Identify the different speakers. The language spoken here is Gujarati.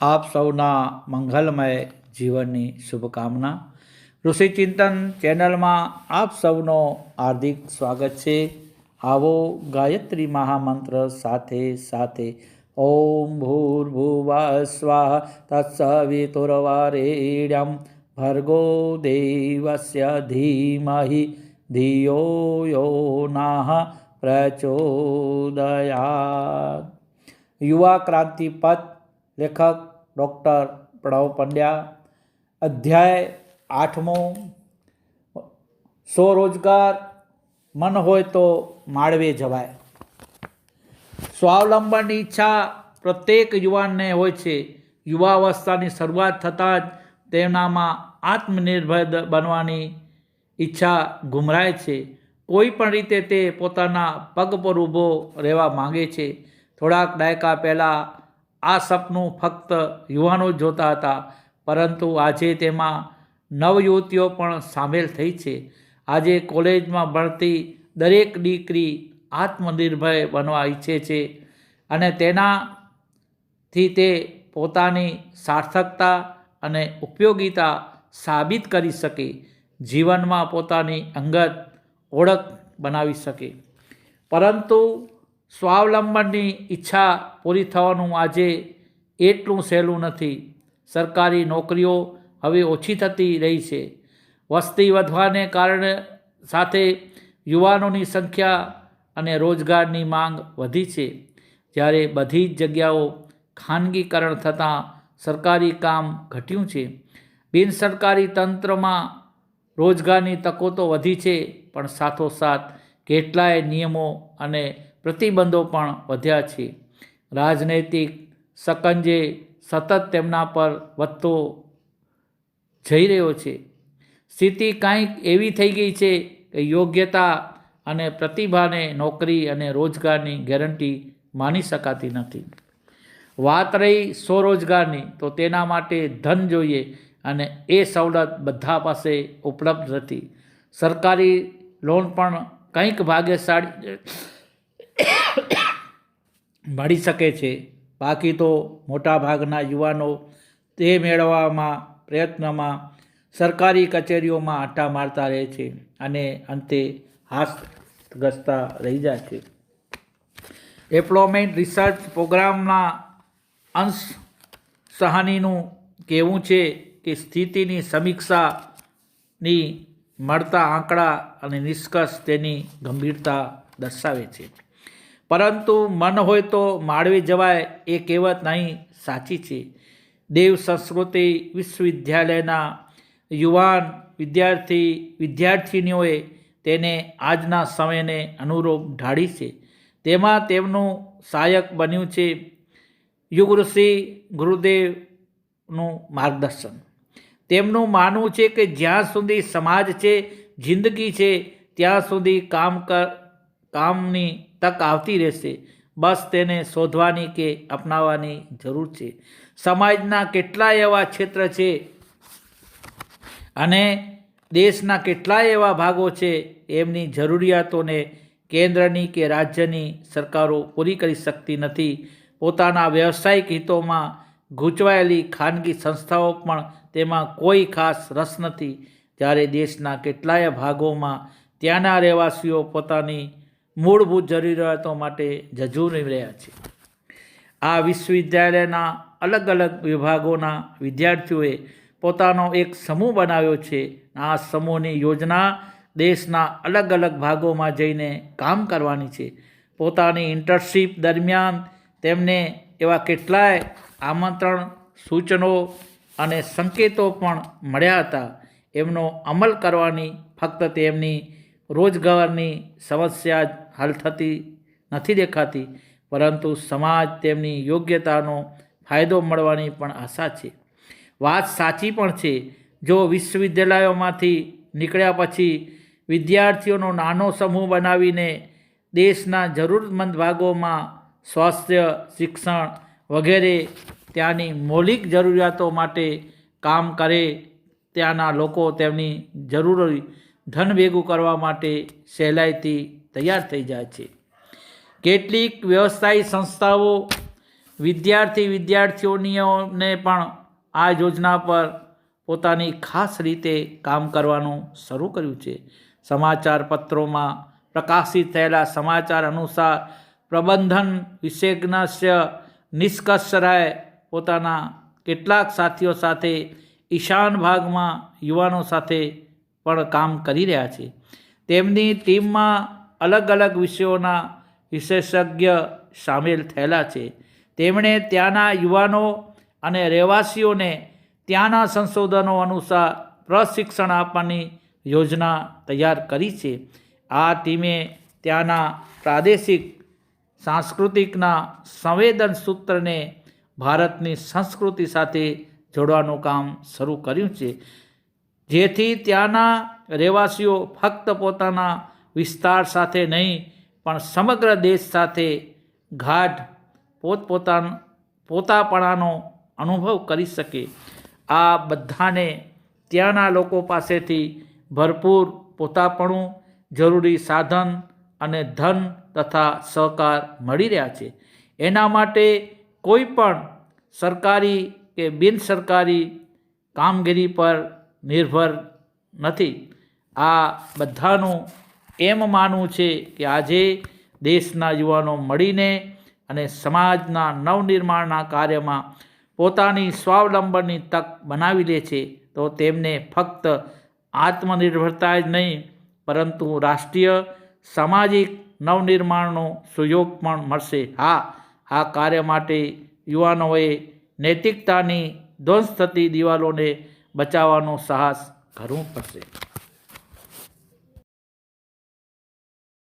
Speaker 1: આપ સૌના મંગલમય જીવનની શુભકામના. ઋષિ ચિંતન ચેનલમાં આપ સૌનો હાર્દિક સ્વાગત છે. આવો ગાયત્રી મહામંત્ર સાથે સાથે. ઓમ ભૂર્ભુવા સ્વાહ તત્સવિતુર્વરેણ્યં ભર્ગો દેવસ્ય ધીમહિ ધિયો યો નાહ પ્રચોદયા યુવા ક્રાંતિ પથ લેખક ડૉક્ટર પ્રણવ પંડ્યા. અધ્યાય આઠમો. સ્વરોજગાર મન હોય તો માળવે જવાય. સ્વાવલંબનની ઈચ્છા પ્રત્યેક યુવાનને હોય છે. યુવાવસ્થાની શરૂઆત થતાં જ તેમનામાં આત્મનિર્ભર બનવાની ઈચ્છા ગુમરાય છે. કોઈ પણ રીતે તે પોતાના પગ પર ઊભો રહેવા માંગે છે. થોડાક દાયકા પહેલાં આ સપનું ફક્ત યુવાનો જોતા હતા, પરંતુ આજે તેમાં નવયુવતીઓ પણ સામેલ થઈ છે. આજે કોલેજમાં ભણતી દરેક દીકરી આત્મનિર્ભર બનવા ઈચ્છે છે અને તેનાથી તે પોતાની સાર્થકતા અને ઉપયોગીતા સાબિત કરી શકે, જીવનમાં પોતાની અંગત ઓળખ બનાવી શકે. પરંતુ સ્વાવલંબનની ઈચ્છા પૂરી થવાનું આજે એટલું સહેલું નથી. સરકારી નોકરીઓ હવે ઓછી થતી રહી છે. વસ્તી વધવાને કારણે સાથે યુવાનોની સંખ્યા અને રોજગારની માંગ વધી છે. જ્યારે બધી જ જગ્યાઓ ખાનગીકરણ થતાં સરકારી કામ ઘટ્યું છે. બિનસરકારી તંત્રમાં રોજગારની તકો તો વધી છે, પણ સાથોસાથ કેટલાય નિયમો અને પ્રતિબંધો પણ વધ્યા છે. રાજનૈતિક સકંજે સતત તેમના પર વધતો જઈ રહ્યો છે. સ્થિતિ કાંઈક એવી થઈ ગઈ છે કે યોગ્યતા અને પ્રતિભાને નોકરી અને રોજગારની ગેરંટી માની શકાતી નથી. વાત રહી સ્વરોજગારની, તો તેના માટે ધન જોઈએ અને એ સવલત બધા પાસે ઉપલબ્ધ નથી. સરકારી લોન પણ કંઈક ભાગ્યશાળી મળી શકે છે. બાકી તો મોટાભાગના યુવાનો તે મેળવવામાં, પ્રયત્નમાં, સરકારી કચેરીઓમાં આંટા મારતા રહે છે અને અંતે હાસ્તગ્રસ્તા રહી જાય છે. એમ્પ્લોયમેન્ટ રિસર્ચ પ્રોગ્રામના અંશ સહાનીનું કહેવું છે કે સ્થિતિની સમીક્ષાની મળતા આંકડા અને નિષ્કર્ષ તેની ગંભીરતા દર્શાવે છે. પરંતુ મન હોય તો માળવી જવાય એ કહેવત નહીં, સાચી છે. દેવ સંસ્કૃતિ વિશ્વવિદ્યાલયના યુવાન વિદ્યાર્થી વિદ્યાર્થિનીઓએ તેને આજના સમયને અનુરૂપ ઢાળી છે. તેમાં તેમનું સહાયક બન્યું છે યુગઋષિ ગુરુદેવનું માર્ગદર્શન. તેમનું માનવું છે કે જ્યાં સુધી સમાજ છે, જિંદગી છે, ત્યાં સુધી કામ કર કામની તક આવતી રહેશે. બસ તેને શોધવાની કે અપનાવવાની જરૂર છે. સમાજના કેટલાય એવા ક્ષેત્ર છે અને દેશના કેટલાય એવા ભાગો છે એમની જરૂરિયાતોને કેન્દ્રની કે રાજ્યની સરકારો પૂરી કરી શકતી નથી. પોતાના વ્યવસાયિક હિતોમાં ગૂંચવાયેલી ખાનગી સંસ્થાઓ પણ તેમાં કોઈ ખાસ રસ નથી. જ્યારે દેશના કેટલાય ભાગોમાં ત્યાંના રહેવાસીઓ પોતાની મૂળભૂત જરૂરિયાતો માટે જજૂરી રહ્યા છે. આ વિશ્વવિદ્યાલયના અલગ અલગ વિભાગોના વિદ્યાર્થીઓએ પોતાનો એક સમૂહ બનાવ્યો છે. આ સમૂહની યોજના દેશના અલગ અલગ ભાગોમાં જઈને કામ કરવાની છે. પોતાની ઇન્ટર્નશીપ દરમિયાન તેમને એવા કેટલાય આમંત્રણ, સૂચનો અને સંકેતો પણ મળ્યા હતા. એમનો અમલ કરવાની ફક્ત તેમની રોજગારની સમસ્યા હલ થતી નથી દેખાતી, પરંતુ સમાજ તેમની યોગ્યતાનો ફાયદો મળવાની પણ આશા છે. વાત સાચી પણ છે, જો વિશ્વવિદ્યાલયોમાંથી નીકળ્યા પછી વિદ્યાર્થીઓનો નાનો સમૂહ બનાવીને દેશના જરૂરતમંદ ભાગોમાં સ્વાસ્થ્ય, શિક્ષણ વગેરે ત્યાંની મૌલિક જરૂરિયાતો માટે કામ કરે ત્યાંના લોકો તેમની જરૂરી ધન ભેગું કરવા માટે સહેલાઈથી તૈયાર થઈ જાય છે. કેટલીક વ્યવસાયી સંસ્થાઓ વિદ્યાર્થી વિદ્યાર્થીઓને પણ આ યોજના પર પોતાની ખાસ રીતે કામ કરવાનું શરૂ કર્યું છે. સમાચાર પત્રોમાં પ્રકાશિત થયેલા સમાચાર અનુસાર પ્રબંધન વિશેષજ્ઞ નિષ્કર્ષ રાય પોતાના કેટલાક સાથીઓ સાથે ઈશાન ભાગમાં યુવાનો સાથે પણ કામ કરી રહ્યા છે. તેમની ટીમમાં અલગ અલગ વિષયોના વિશેષજ્ઞ સામેલ થયેલા છે. તેમણે ત્યાંના યુવાનો અને રહેવાસીઓને ત્યાંના સંશોધનો અનુસાર પ્રશિક્ષણ આપવાની યોજના તૈયાર કરી છે. આ ટીમે ત્યાંના પ્રાદેશિક, સાંસ્કૃતિકના સંવેદન સૂત્રને ભારતની સંસ્કૃતિ સાથે જોડવાનું કામ શરૂ કર્યું છે. જેથી ત્યાંના રહેવાસીઓ ફક્ત પોતાના વિસ્તાર સાથે નહીં, પણ સમગ્ર દેશ સાથે ગાઢ પોતપોતાનો, પોતાપણાનો અનુભવ કરી શકે. આ બધાને ત્યાંના લોકો પાસેથી ભરપૂર પોતાપણું, જરૂરી સાધન અને ધન તથા સહકાર મળી રહ્યા છે. એના માટે કોઈ પણ સરકારી કે બિન સરકારી કામગીરી પર નિર્ભર નથી. આ બધાનું એમ માનવું છે કે આજે દેશના યુવાનો મળીને અને સમાજના નવનિર્માણના કાર્યમાં પોતાની સ્વાવલંબનની તક બનાવી લે છે, તો તેમને ફક્ત આત્મનિર્ભરતા જ નહીં, પરંતુ રાષ્ટ્રીય સામાજિક નવનિર્માણનો સુયોગ પણ મળશે. હા, આ કાર્ય માટે યુવાનોએ નૈતિકતાની ધ્વંસ થતી દિવાલોને બચાવવાનો સાહસ કરવું પડશે.